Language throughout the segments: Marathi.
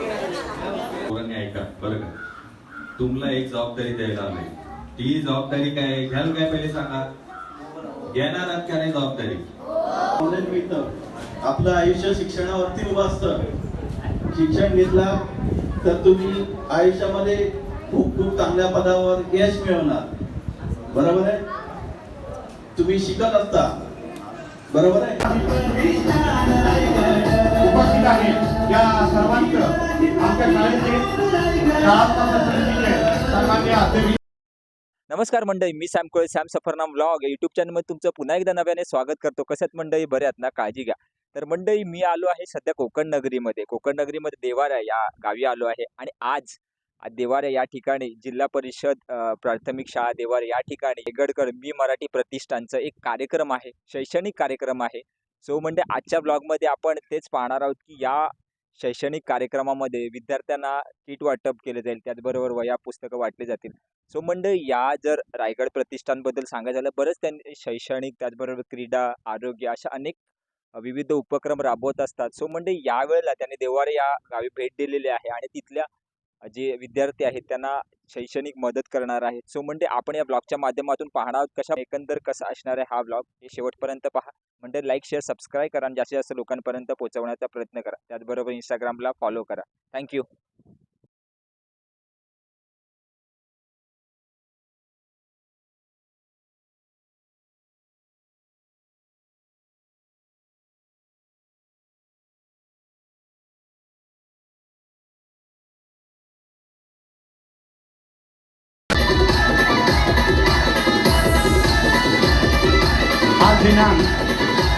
पोरांनी ऐका बरं का? तुम्हाला एक जबाबदारी द्यायला आलोय. ती जबाबदारी काय? घ्याल काय पहिले सांगा? घेणार आहात का नाही जबाबदारी? ऑनलाईन मिळतं आपलं आयुष्य शिक्षणावरती उभं असतं. शिक्षण घेतला तर तुम्ही आयुष्यामध्ये खूप खूप चांगल्या पदावर यश मिळवणार. बरोबर आहे? तुम्ही शिकत असता. बरोबर आहे? उपस्थित आहे या सर्वांचं आमच्या शाळेचे नमस्कार मंडळी मी Sam Kole Sam Safarnam vlog YouTube चॅनलमध्ये तुमचं पुन्हा एकदा नव्याने स्वागत करतो. कशात मंडळी? बऱ्यात आहेत ना? काळजी घ्या. तर मंडळी मी आलो आहे सध्या कोकण नगरीमध्ये. कोकण नगरीमध्ये देवाऱ्या या गावी आलो आहे. आणि आज देवारे या ठिकाणी जिल्हा परिषद प्राथमिक शाळा देवारे या ठिकाणी हेगडकर मी मराठी प्रतिष्ठानचं एक कार्यक्रम आहे शैक्षणिक कार्यक्रम आहे. सो म्हणजे आजच्या ब्लॉगमध्ये आपण तेच पाहणार आहोत की या शैक्षणिक कार्यक्रमामध्ये विद्यार्थ्यांना किट वाटप केले जाईल त्याचबरोबर वया पुस्तकं वाटली जातील. सो मंडळी या जर रायगड प्रतिष्ठानबद्दल सांगायचं झालं बरंच त्यांनी शैक्षणिक त्याचबरोबर क्रीडा आरोग्य अशा अनेक विविध उपक्रम राबवत असतात. सो म्हणजे यावेळेला त्यांनी देवारे या गावी भेट दिलेली आहे आणि तिथल्या जे विद्यार्थी आहेत त्यांना शैक्षणिक मदत करणार आहेत. सो म्हणजे आपण या ब्लॉगच्या माध्यमातून पाहणार कशा एकंदर कसा असणार आहे हा ब्लॉग हे शेवटपर्यंत पहा. म्हणजे लाईक शेअर सबस्क्राईब करा आणि जास्तीत जास्त लोकांपर्यंत पोहोचवण्याचा प्रयत्न करा. त्याचबरोबर इंस्टाग्रामला फॉलो करा. थँक्यू दिनांक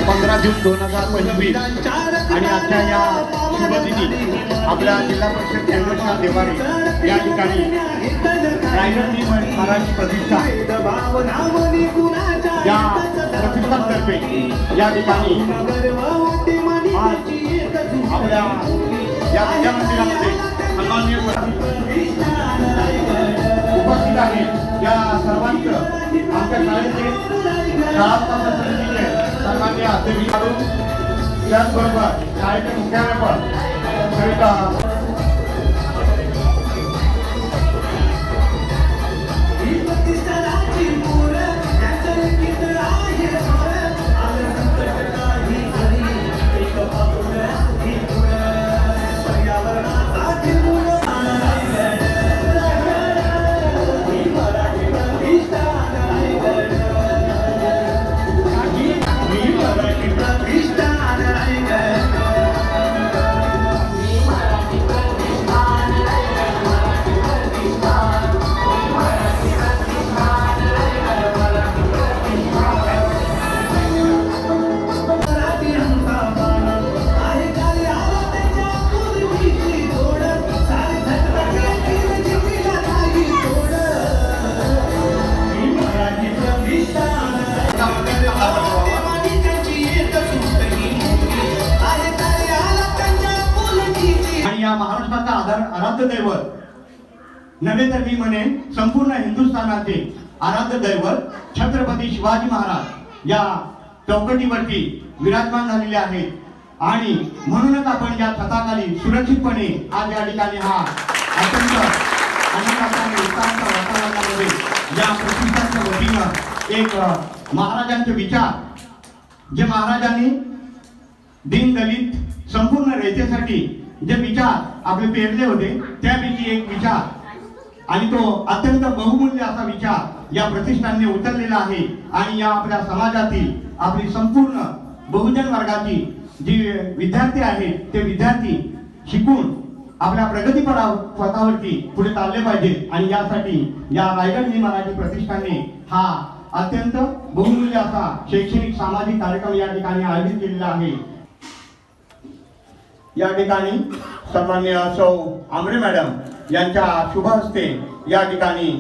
पंधरा जून दोन हजार पंचवीस आणि आजच्या या शुभदिनी आपल्या जिल्हा परिषद संघटना देवारी या ठिकाणी रायगड मी मराठी प्रतिष्ठान या प्रतिष्ठानतर्फे या ठिकाणी आपल्या या विद्यामंदिरामध्ये सन्माननीय उपस्थित आहे. या सर्वांचं आमच्या शाळेचे शाळा समितीचे सन्मान्य अध्यक्ष त्याचबरोबर शाळेचे मुख्याध्यापक कविता नव्हे तर मी म्हणेन संपूर्ण हिंदुस्थानाचे आराध्य दैवत छत्रपती शिवाजी महाराज या चौकटीवरती विराजमान झालेले आहेत. आणि म्हणूनच आपण या छताखाली सुरक्षितपणे आज या ठिकाणी हा अत्यंत आनंदाच्या आणि उत्साहाच्या वातावरणामध्ये या प्रतिष्ठानच्या वतीनं एक महाराजांचे विचार जे महाराजांनी दीन दलित संपूर्ण रयतेसाठी जे विचार आपले पेरले होते त्यापैकी एक विचार आणि तो अत्यंत बहुमूल्य असा विचार या प्रतिष्ठानने उचललेला आहे आणि या आपल्या समाजातील आपली संपूर्ण बहुजन वर्गाची जी विद्यार्थी आहेत ते विद्यार्थी शिकून आपल्या प्रगतीपरा स्वतःवरती पथावरती पुढे चालले पाहिजे. आणि यासाठी या रायगड मी मराठी हा अत्यंत बहुमूल्य असा शैक्षणिक सामाजिक कार्यक्रम या ठिकाणी आयोजित केलेला आहे. या ठिकाणी सन्मान्य सौ आमरे मॅडम यांच्या शुभ हस्ते या ठिकाणी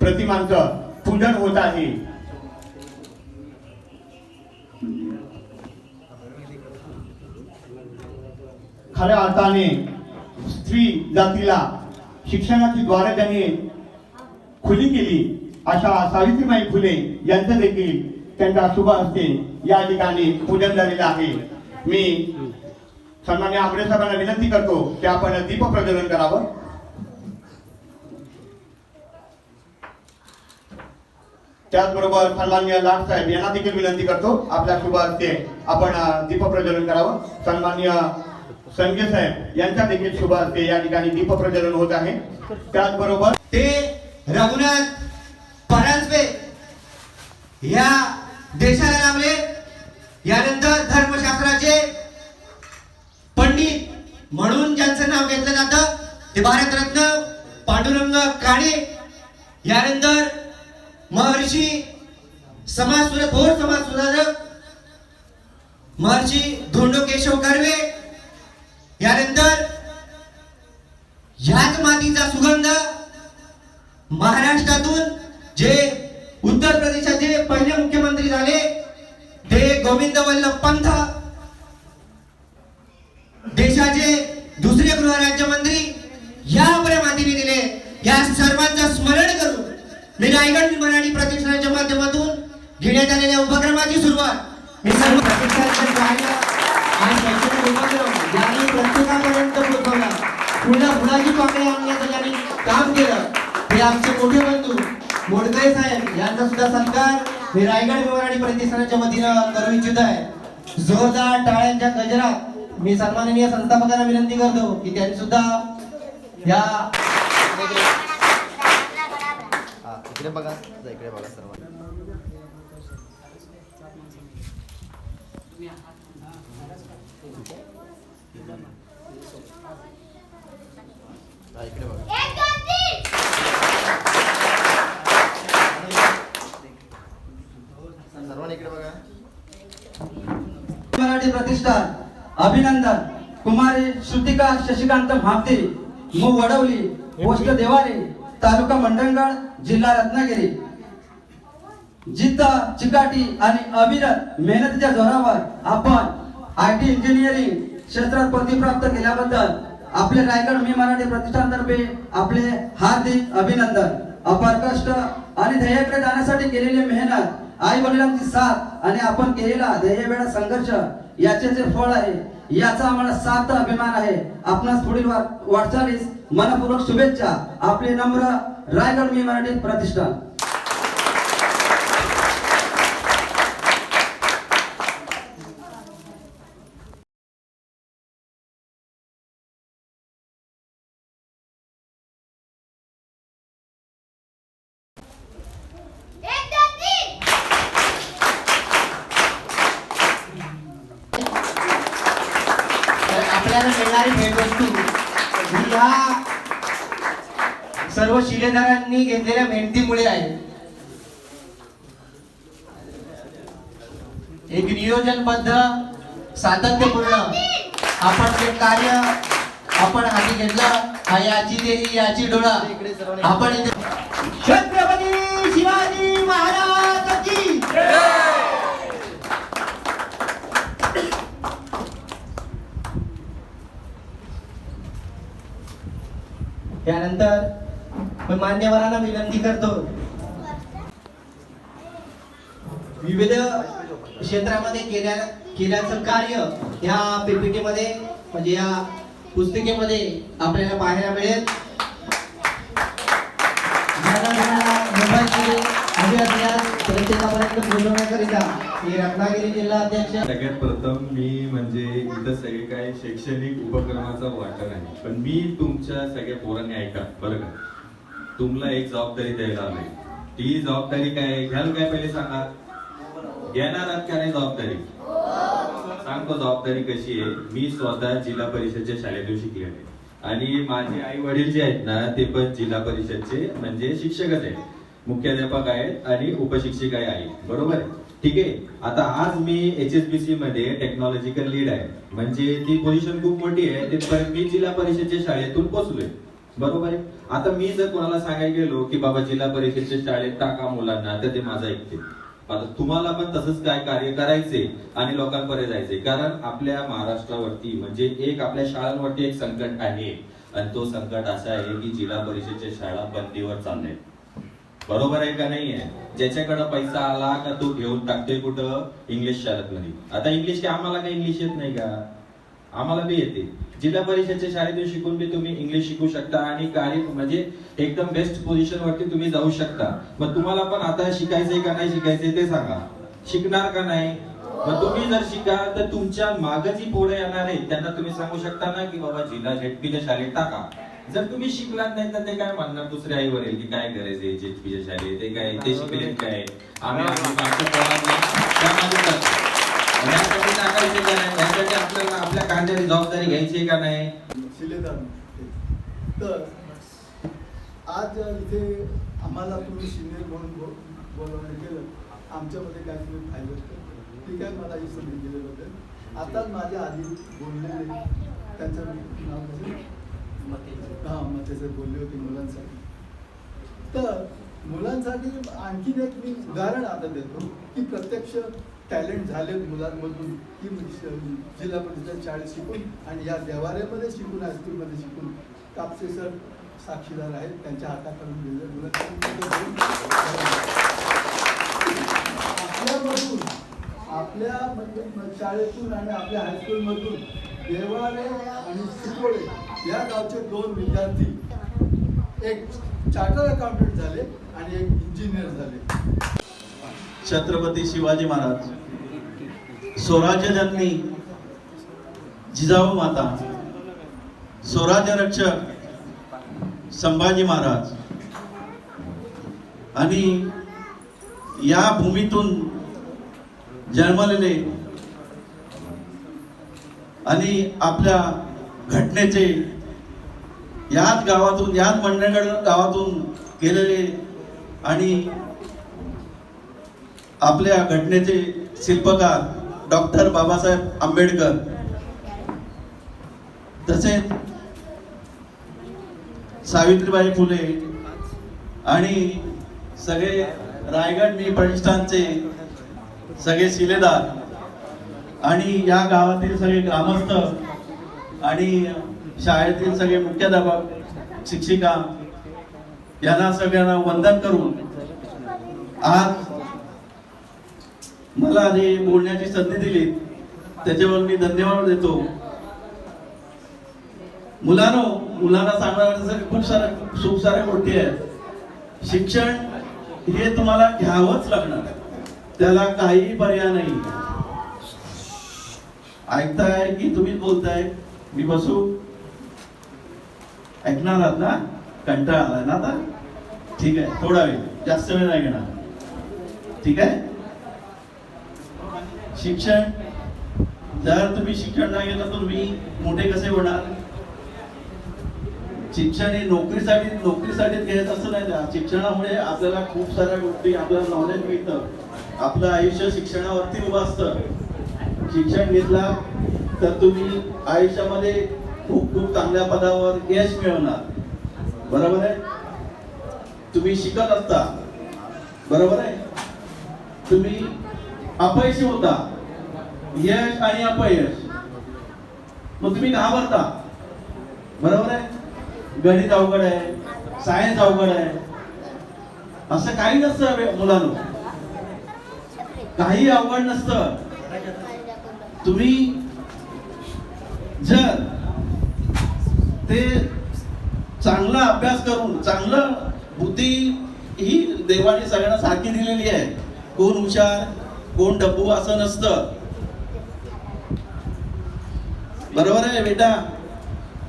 प्रतिमांचं पूजन होत आहे. खऱ्या अर्थाने स्त्री जातीला शिक्षणाची द्वारे त्यांनी खुली केली. अशा सावित्रीबाई फुले यांचं देखील त्यांच्या शुभ हस्ते या ठिकाणी पूजन झालेलं आहे. मी सन्मान्य आंबरे साहेबांना विनंती करतो की आपण दीप प्रज्वलन करावं. त्याचबरोबर सन्मान्य लाड साहेब यांना देखील विनंती करतो. आपल्या शुभ हस्ते आपण दीप प्रज्वलन करावं. सन्मान्य संजय साहेब यांच्या देखील शुभ हस्ते या ठिकाणी दीप प्रज्वलन होत आहे. त्याचबरोबर ते रघुनाथ परांजपे या देशाला लाभले. यानंतर म्हणून ज्यांचं नाव घेतलं जातं ते भारतरत्न पांडुरंग काणे यानंतर महर्षी समाज सुधारक थोर समाज सुधारक महर्षी धोंडो केशव कर्वे यानंतर ह्याच मातीचा सुगंध महाराष्ट्रातून जे उत्तर प्रदेशाचे पहिले मुख्यमंत्री झाले ते गोविंद वल्लभ पंत देशाचे दुसरे गृहराज्यमंत्री या आपल्या मातीने दिले या सर्वांचं स्मरण करून मी रायगड मराठी प्रतिष्ठानाच्या माध्यमातून घेण्यात आलेल्या उपक्रमाची सुरुवात मी सर्व आणि उपक्रम यांनी प्रत्येकापर्यंत पोहोचवला. पुन्हा फुलाची पाकळी आणण्याचं ज्यांनी काम केलं हे आमचे मोठे बंधू मोडकळे साहेब यांचा सुद्धा सत्कार. मी रायगड मराठी प्रतिष्ठानाच्या वतीनं करू इच्छित आहे. जोरदार टाळ्यांच्या गजरात मी सन्माननीय संस्थापकांना विनंती करतो की त्यांनी सुद्धा या हा इकडे बघा. इकडे बघा सर्व हा इकडे बघा. सर्वांनी इकडे बघा. मराठी प्रतिष्ठान अभिनंदन. कुमारी श्रुतिका शशिकांत म्हापते मू वडवली पोस्ट देवारे तालुका मंडणगड जिल्हा रत्नागिरी. जिद्द चिकाटी आणि अविरत मेहनतीच्या जोरावर आपण आय टी इंजिनिअरिंग क्षेत्रात पदवी प्राप्त केल्याबद्दल आपले रायगड मी मराठी प्रतिष्ठानतर्फे आपले हार्दिक अभिनंदन. अपार कष्ट आणि ध्येयाकडे जाण्यासाठी केलेली मेहनत आई वडिलांची साथ आणि आपण केलेला ध्येय वेळा संघर्ष याचे जे फळ आहे याचा आम्हाला सार्थ अभिमान आहे. आपणास पुढील वाटचालीस मनपूर्वक शुभेच्छा. आपले नम्र रायगड मी मराठी प्रतिष्ठान तर आपल्याला मिळणारी भेटवस्तू ह्या सर्व शिलेदारांनी घेतलेल्या मेहनतीमुळे आहे. एक नियोजनबद्ध सातत्यपूर्ण आपण जे कार्य आपण हाती घेतलं हा याची देही याची डोळा. आपण इथे छत्रपती शिवाजी महाराज की त्यानंतर मी मान्यवरांना विनंती करतो. विविध क्षेत्रामध्ये केल्या केल्याचं कार्य या पीपीटी मध्ये म्हणजे या पुस्तिकेमध्ये आपल्याला पाहायला मिळेल. पोहोचवण्याकरिता मी रत्नागिरी जिल्हा अध्यक्ष सगळ्यात प्रथम मी म्हणजे इथं सगळे काही शैक्षणिक उपक्रमाचा वाटर आहे पण मी तुमच्या सगळ्या पोरांनी ऐका बरं का? तुम्हाला एक जबाबदारी द्यायला आलोय ती जबाबदारी काय? घ्याल काय पहिले सांगा? घेणार आहात का नाही जबाबदारी? सांगतो जबाबदारी कशी आहे. मी स्वतः जिल्हा परिषदच्या शाळेतून शिकले आहे. आणि माझे आई वडील जे आहेत ना ते पण जिल्हा परिषदचे म्हणजे शिक्षकच आहेत. मुख्याध्यापक आहेत आणि उपशिक्षिका आहेत. बरोबर आहे? ठीक आहे? आता आज मी एच एस बी सी मध्ये टेक्नॉलॉजिकल लीड आहे. म्हणजे ती पोझिशन खूप मोठी आहे. ते मी जिल्हा परिषदच्या शाळेतून पोचलोय. बरोबर आहे? आता मी जर कोणाला सांगायला गेलो की बाबा जिल्हा परिषदच्या शाळेत टाका मुलांना तर ते माझं ऐकते आता तुम्हाला पण तसंच काय कार्य करायचे आणि लोकांपर्यंत जायचे कारण आपल्या महाराष्ट्रावरती म्हणजे एक आपल्या शाळांवरती एक संकट आहे. आणि तो संकट असा आहे की जिल्हा परिषदच्या शाळा बंदीवर चालल्या बरोबर आहे का नाही आहे ज्याच्याकडे पैसा आला का तो घेऊन टाकतोय कुठं? इंग्लिश शाळेत मध्ये आता इंग्लिश काय आम्हाला काही इंग्लिश येत नाही का? आम्हाला बी येते. जिल्हा परिषदच्या शाळेतून शिकून बी तुम्ही इंग्लिश शिकू शकता आणि कार्य म्हणजे एकदम बेस्ट पोझिशन वरती तुम्ही जाऊ शकता. मग तुम्हाला पण आता शिकायचंय का नाही शिकायचंय ते सांगा. शिकणार का नाही? मग तुम्ही जर शिका तर तुमच्या माग जी पोरं येणार आहेत त्यांना तुम्ही सांगू शकता ना की बाबा जिल्हा झेडपीच्या शाळेत टाका. जर तुम्ही शिकलात नाही तर ते काय म्हणणार दुसऱ्या आई वरील की काय करायचंय झेडपीच्या शाळेत? ते काय ते शिकले काय? आम्ही आपल्याला आपल्या कांद्याची जबाबदारी घ्यायची का नाही? तर आज इथे आम्हाला तुम्ही सिनियर म्हणून बोलवणं केलं आमच्यामध्ये काय तुम्ही फायदा ठीक आहे मला ही संधी दिल्याबद्दल आताच माझ्या आधी बोललेले त्यांचं नाव हां मग बोलले होते मुलांसाठी. तर मुलांसाठी आणखीन एक मी उदाहरण आता देतो की प्रत्यक्ष टॅलेंट झाले मुलांमधून की जिल्हा परिषद शाळेत शिकून आणि या देवाऱ्यामध्ये शिकून हायस्कूलमध्ये शिकून कापसे सर साक्षीदार आहेत त्यांच्या हाताकडून दिले आपल्यामधून आपल्या म्हणजे शाळेतून आणि आपल्या हायस्कूलमधून देवारे आणि शिकवळे या गावचे दोन विद्यार्थी एक चार्टर अकाउंटंट झाले आणि एक इंजिनियर झाले. छत्रपती शिवाजी महाराज स्वराज्य जननी जिजाऊ माता स्वराज्य रक्षक संभाजी महाराज. आणि या भूमीतून जन्मलेले आणि आपल्या घटनेचे याच गावातून याच मंडळगड गावातून गेलेले आणि आपल्या घटनेचे शिल्पकार डॉक्टर बाबासाहेब आंबेडकर. तसेच सावित्रीबाई फुले आणि सगळे रायगड मी प्रतिष्ठानचे सगळे शिलेदार आणि या गावातील सगळे ग्रामस्थ आणि शाळेतील सगळे मुख्याध्यापक शिक्षिका यांना सगळ्यांना वंदन करून आज मला जे बोलण्याची संधी दिली त्याच्यावर मी धन्यवाद देतो. मुलांनो मुलांना सांगण्यासाठी खूप साऱ्या खूप साऱ्या गोष्टी आहेत. शिक्षण हे तुम्हाला घ्यावंच लागणार. त्याला काही पर्याय नाही. ऐकताय की तुम्हीच बोलताय? मी बसू? ऐकणार आहात ना? कंटाळा आलाय ना आता? ठीक आहे थोडा वेळ. जास्त वेळ नाही घेणार. ठीक आहे? शिक्षण? जर तुम्ही शिक्षण नाही घेतलं तर तुम्ही मोठे कसे होणार? शिक्षण हे नोकरीसाठी नोकरीसाठी घ्यायचं असं नाही ना शिक्षणामुळे आपल्याला खूप साऱ्या गोष्टी आपल्याला नॉलेज मिळतं. आपलं आयुष्य शिक्षणावरती उभं असतं. शिक्षण घेतला तर तुम्ही आयुष्यामध्ये खूप खूप चांगल्या पदावर यश मिळवणार. बरोबर आहे? तुम्ही शिकत असता. बरोबर आहे? तुम्ही अपयशी होता. यश आणि अपयश. मग तुम्ही घाबरता. बरोबर आहे? गणित अवघड आहे. सायन्स अवघड आहे. असं काही नसतं मुलांना मुलांनो. काही अवघड नसतं. तुम्ही जर ते चांगला अभ्यास करून चांगलं बुद्धी ही देवाने सगळ्यांना सारखी दिलेली आहे. कोण हुशार कोण डब्बू असं नसतं. बरोबर आहे बेटा?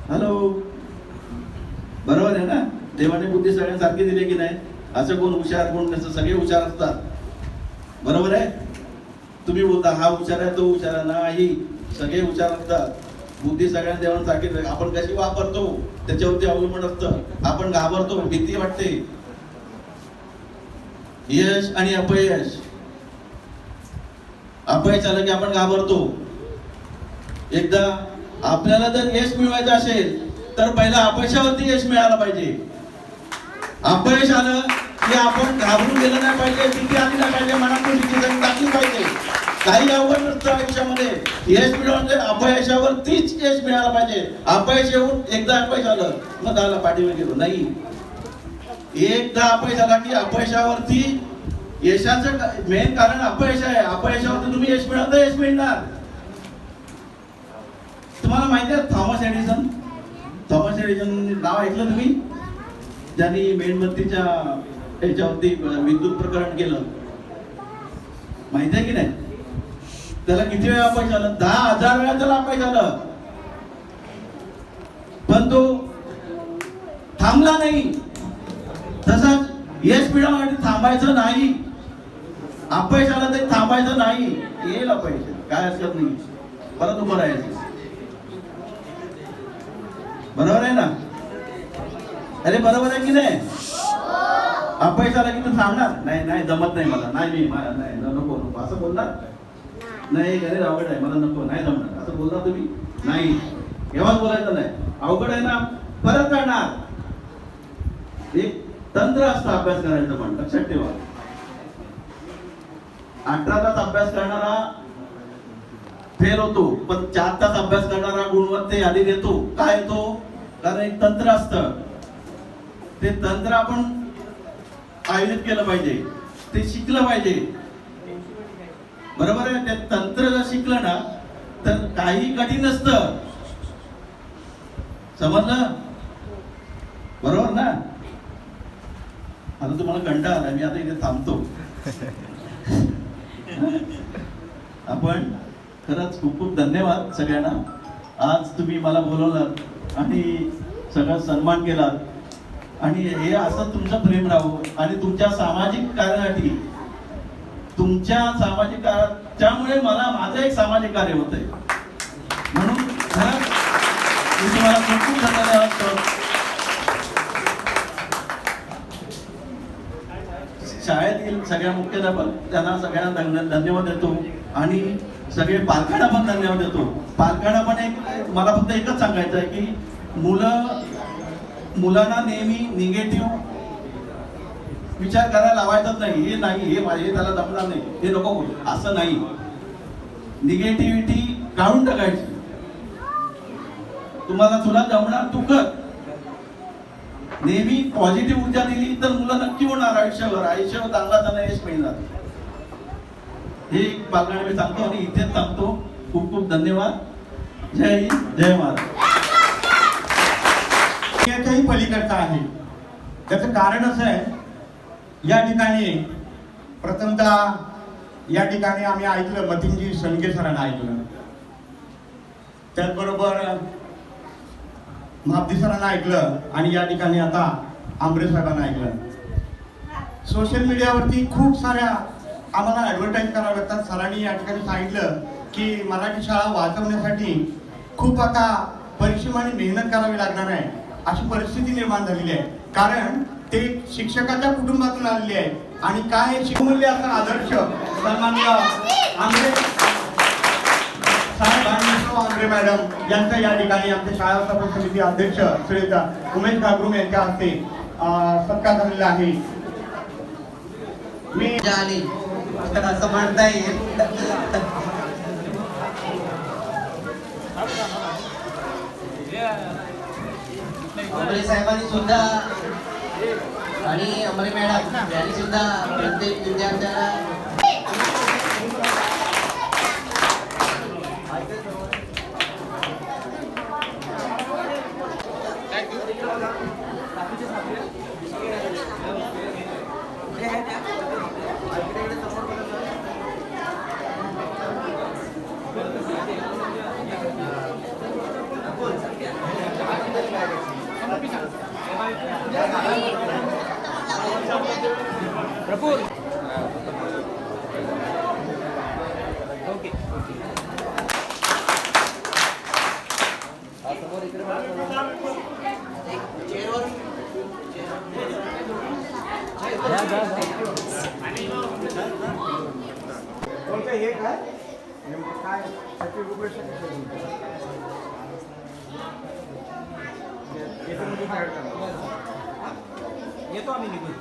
हॅलो बरोबर आहे ना? देवाने बुद्धी सगळ्यांना सारखी दिली की नाही? असं कोण हुशार कोण नसतं सगळे हुशार असतात. बरोबर आहे? तुम्ही बोलता हा हुशार आहे तो हुशार आहे. नाही सगळे हुशार असतात. बुद्धी सगळ्यांना देवाने आपण कशी वापरतो? त्याच्यावरती अवलंबून असतं. आपण घाबरतो. भीती वाटते. यश आणि अपयश. अपयश आलं की आपण घाबरतो. एकदा आपल्याला जर यश मिळवायचं असेल तर पहिला अपयशावरती यश मिळालं पाहिजे. अपयश आलं की आपण घाबरून गेलं नाही पाहिजे भीती आली नाही पाहिजे मनातून टाकली पाहिजे. काही अवघड नसतं आयुष्यामध्ये यश मिळवून म्हणजे अपयशावरतीच यश मिळालं पाहिजे. अपयश येऊन एकदा अपयश आलं मग त्याला पाठीवर गेलो. नाही. एकदा अपयश आला की अपयशावरती यशाचं मेन कारण अपयश आहे. अपयशावरती तुम्ही यश मिळवता यश मिळणार. तुम्हाला माहिती आहे थॉमस एडिसन? थॉमस एडिसन नाव ऐकलं तुम्ही? ज्यांनी मेणबत्तीच्या याच्यावरती विद्युत प्रकरण केलं. माहिती आहे की नाही? त्याला किती वेळा अपयश आलं दहा हजार वेळा त्याला अपयश आलं पण तो थांबला नाही. तसंच यश मिळवण्यासाठी थांबायचं नाही. अपयश आलं तरी थांबायचं नाही. येईल अपयश. काय हरकत नाही. परत उभं राहायचं. बरोबर आहे ना? अरे बरोबर आहे की नाही? अपयश आला की तू थांबणार? नाही नाही जमत नाही मला. नाही मी मला नाही. नको नको. असं बोलणार? नाही अरे अवघड आहे मला नको नाही जमणार. असं बोलणार तुम्ही? नाही. केव्हाच बोलायचं नाही. अवघड आहे ना परत करणार एक तंत्र असतं अभ्यास करायचं पण लक्षात ठेवा. अठरा तास अभ्यास करणारा फेल होतो पण चार तास अभ्यास करणारा गुणवत्ते आधी देतो. काय येतो कारण एक तंत्र असतं. ते तंत्र आपण आयोजित केलं पाहिजे. ते शिकलं पाहिजे. बरोबर आहे ते तंत्र जर शिकलं ना तर काही कठीण नसतं. समजलं? बरोबर ना? आता तुम्हाला कंटाळा आला मी आता इथे थांबतो. आपण खरंच खूप खूप धन्यवाद सगळ्यांना. आज तुम्ही मला बोलवलात आणि सगळा सन्मान केलात आणि हे असं तुमचं प्रेम राहू आणि तुमच्या सामाजिक कार्यासाठी तुमच्या सामाजिक कार्य त्यामुळे मला माझं एक सामाजिक कार्य होत आहे म्हणून मी तुम्हाला खूप खूप धन्यवाद शाळेतील सगळ्या मुख्याध्यापक त्यांना सगळ्यांना धन्यवाद देतो. आणि सगळे पालकांना पण धन्यवाद देतो. पालकांना पण एक मला फक्त एकच सांगायचं आहे की मुलं मुलांना नेहमी निगेटिव्ह विचार करायला लावायचाच नाही. हे नाही हे माझे त्याला जमणार नाही. हे नको असं नाही. निगेटिव्हिटी काढून टाकायची. तुम्हाला तुला जमणार तू कर. नेहमी पॉझिटिव्ह ऊर्जा दिली तर मुलं नक्की होणार आयुष्यावर आयुष्यावर चांगला त्यांना यश मिळणार. हे पालकांना मी सांगतो आणि इथेच सांगतो. खूप खूप धन्यवाद. जय हिंद जय महाराज याच्याही पलीकडचा आहे. त्याचं कारण असं आहे या ठिकाणी प्रथमतः या ठिकाणी आम्ही ऐकलं मतिनजी सनगे सरांना ऐकलं. त्याचबरोबर महाब्दी सरांना ऐकलं आणि या ठिकाणी आता आंबरे साहेबांना ऐकलं. सोशल मीडियावरती खूप साऱ्या आम्हाला ॲडव्हर्टाईज कराव्या लागतात. सरांनी या ठिकाणी सांगितलं की मराठी शाळा वाचवण्यासाठी खूप आता परिश्रम आणि मेहनत करावी लागणार आहे. अशी परिस्थिती निर्माण झालेली आहे. कारण ते शिक्षकाच्या कुटुंबातून आलेले आहे आणि काय शिकमूल्य असा आदर्श? सन्मान्य आंबे साहेब आणि आंबे मॅडम. यांचा या ठिकाणी आमच्या शाळा स्थापन समिती अध्यक्ष श्री उमेश घागरुम यांच्या हस्ते सत्कार झालेला आहे. मी आली तर असं म्हणता येईल. अमरे साहेबांनी सुद्धा आणि अमरे मॅडम यांनी सुद्धा प्रत्येक विद्यार्थ्याला येतो आम्ही